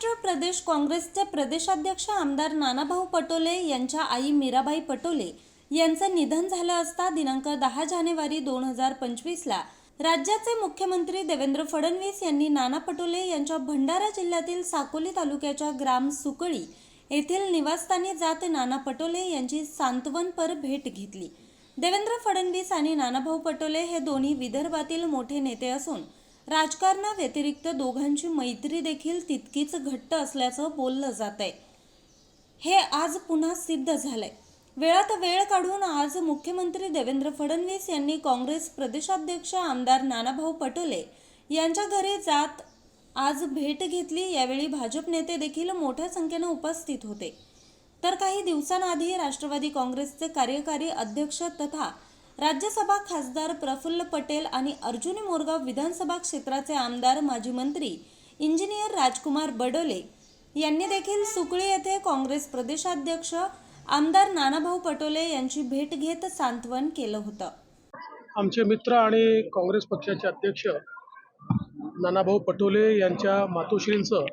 काँग्रेसचे प्रदेशाध्यक्ष आमदार नानाभाऊ पटोले यांच्या आई मीराबाई पटोले यांचं निधन झालं असता दिनांक दहा जानेवारी दोन हजार पंचवीसला राज्याचे मुख्यमंत्री देवेंद्र फडणवीस यांनी नाना पटोले यांच्या भंडारा जिल्ह्यातील साकोली तालुक्याच्या ग्राम सुकळी येथील निवासस्थानी जात नाना पटोले यांची सांत्वनपर भेट घेतली. देवेंद्र फडणवीस आणि नानाभाऊ पटोले हे दोन्ही विदर्भातील मोठे नेते असून राजकारणाव्यतिरिक्त दोघांची मैत्री देखील तितकीच घट्ट असल्याचं बोललं जात आहे हे आज पुन्हा सिद्ध झालंय. वेळात वेळ काढून आज मुख्यमंत्री देवेंद्र फडणवीस यांनी काँग्रेस प्रदेशाध्यक्ष आमदार नानाभाऊ पटोले यांच्या घरी जात आज भेट घेतली. यावेळी भाजप नेते देखील मोठ्या संख्येनं उपस्थित होते. तर काही दिवसांआधी राष्ट्रवादी काँग्रेसचे कार्यकारी अध्यक्ष तथा राज्यसभा खासदार प्रफुल्ल पटेल आणि अर्जुनी मोरगाव विधानसभा क्षेत्राचे आमदार माजी मंत्री इंजिनियर राजकुमार बडोले यांनी देखील सुकळी येथे काँग्रेस प्रदेशाध्यक्ष आमदार नानाभाऊ पटोले यांची भेट घेत सांत्वन केलं होतं. आमचे मित्र आणि काँग्रेस पक्षाचे अध्यक्ष नानाभाऊ पटोले यांच्या मातोश्रींचं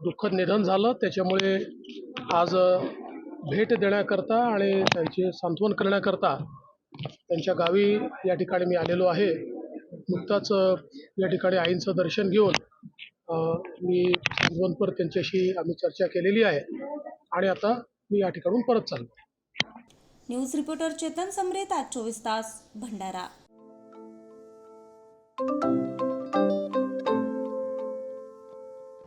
दुःखद निधन झालं. त्याच्यामुळे आज भेट देण्याकरता आणि त्यांचे सांत्वन करण्याकरता त्यांच्या गावी या ठिकाणी मी आलेलो आहे. नुकताच या ठिकाणी आईंचं दर्शन घेऊन मी जीवनपर त्यांच्याशी आम्ही चर्चा केलेली आहे आणि आता मी या ठिकाणून परत चाललो न्यूज रिपोर्टर चेतन समरेत आज चोवीस तास भंडारा.